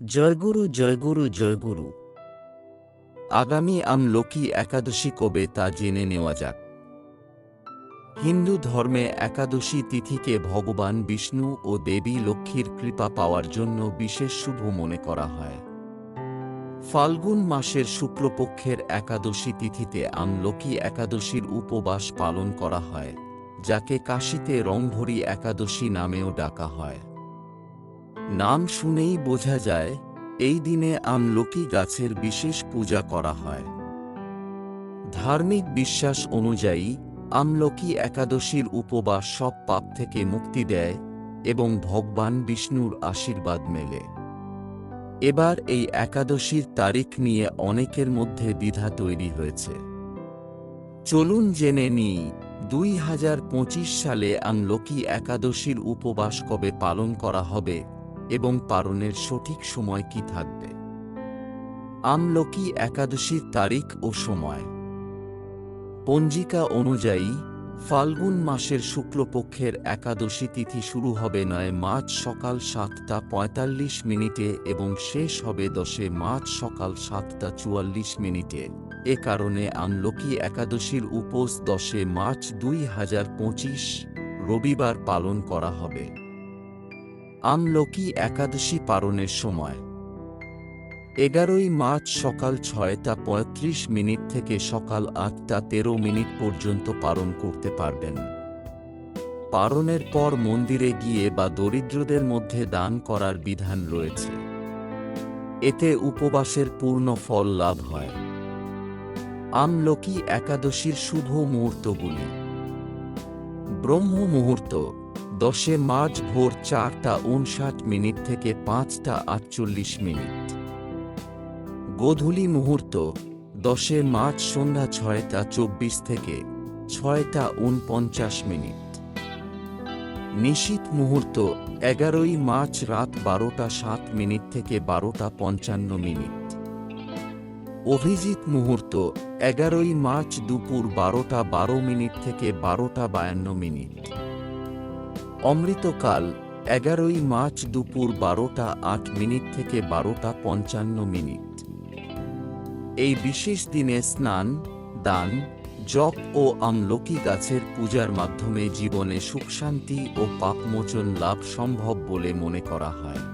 জয়গুরু জয়গুরু জয়গুরু। আগামী আমলকি একাদশী কবে তা জেনে নেওয়া যাক। হিন্দু ধর্মে একাদশী তিথিকে ভগবান বিষ্ণু ও দেবী লক্ষ্মীর কৃপা পাওয়ার জন্য বিশেষ শুভ মনে করা হয়। ফাল্গুন মাসের শুক্লপক্ষের একাদশী তিথিতে আমলকি একাদশীর উপবাস পালন করা হয়, যাকে কাশীতে রংভরি একাদশী নামেও ডাকা হয়। নাম শুনেই বোঝা যায়, এই দিনে আমলকি গাছের বিশেষ পূজা করা হয়। ধার্মিক বিশ্বাস অনুযায়ী, আমলকি একাদশীর উপবাস সব পাপ থেকে মুক্তি দেয় এবং ভগবান বিষ্ণুর আশীর্বাদ মেলে। এবার এই একাদশীর তারিখ নিয়ে অনেকের মধ্যে দ্বিধা তৈরি হয়েছে। চলুন জেনে নিই, দুই হাজার পঁচিশ সালে আমলকি একাদশীর উপবাস কবে পালন করা হবে এবং পালনের সঠিক সময় কি থাকবে? আমলকি একাদশীর তারিখ ও সময়। পঞ্জিকা অনুযায়ী, ফাল্গুন মাসের শুক্লপক্ষের একাদশী তিথি শুরু হবে নয় মার্চ সকাল সাতটা পঁয়তাল্লিশ মিনিটে এবং শেষ হবে দশে মার্চ সকাল সাতটা চুয়াল্লিশ মিনিটে। এ কারণে আমলকি একাদশীর উপোস দশে মার্চ দুই হাজার পঁচিশ রবিবার পালন করা হবে। আমলকি একাদশী পালনের সময়। এগারোই মার্চ সকাল ছয়টা পঁয়ত্রিশ মিনিট থেকে সকাল আটটা তেরো মিনিট পর্যন্ত পালন করতে পারবেন। পালনের পর মন্দিরে গিয়ে বা দরিদ্রদের মধ্যে দান করার বিধান রয়েছে। এতে উপবাসের পূর্ণ ফল লাভ হয়। আমলকি একাদশীর শুভ মুহূর্তগুলি। ব্রহ্ম মুহূর্ত দশে মার্চ ভোর চারটা উনষাট মিনিট থেকে পাঁচটা আটচল্লিশ মিনিট। গোধূলি মুহূর্ত, দশে মার্চ সন্ধ্যা ছয়টা চব্বিশ থেকে ছয়টা উনপঞ্চাশ মিনিট। নিশীত মুহূর্ত, এগারোই মার্চ রাত বারোটা সাত মিনিট থেকে বারোটা পঞ্চান্ন মিনিট। অভিজিৎ মুহূর্ত, এগারোই মার্চ দুপুর বারোটা বারো মিনিট থেকে বারোটা বায়ান্ন মিনিট। অমৃতকাল, এগারোই মার্চ দুপুর বারোটা আট মিনিট থেকে বারোটা পঞ্চান্ন মিনিট। এই বিশেষ দিনে স্নান, দান, জপ ও আমলকি গাছের পূজার মাধ্যমে জীবনে সুখ শান্তি ও পাপমোচন লাভ সম্ভব বলে মনে করা হয়।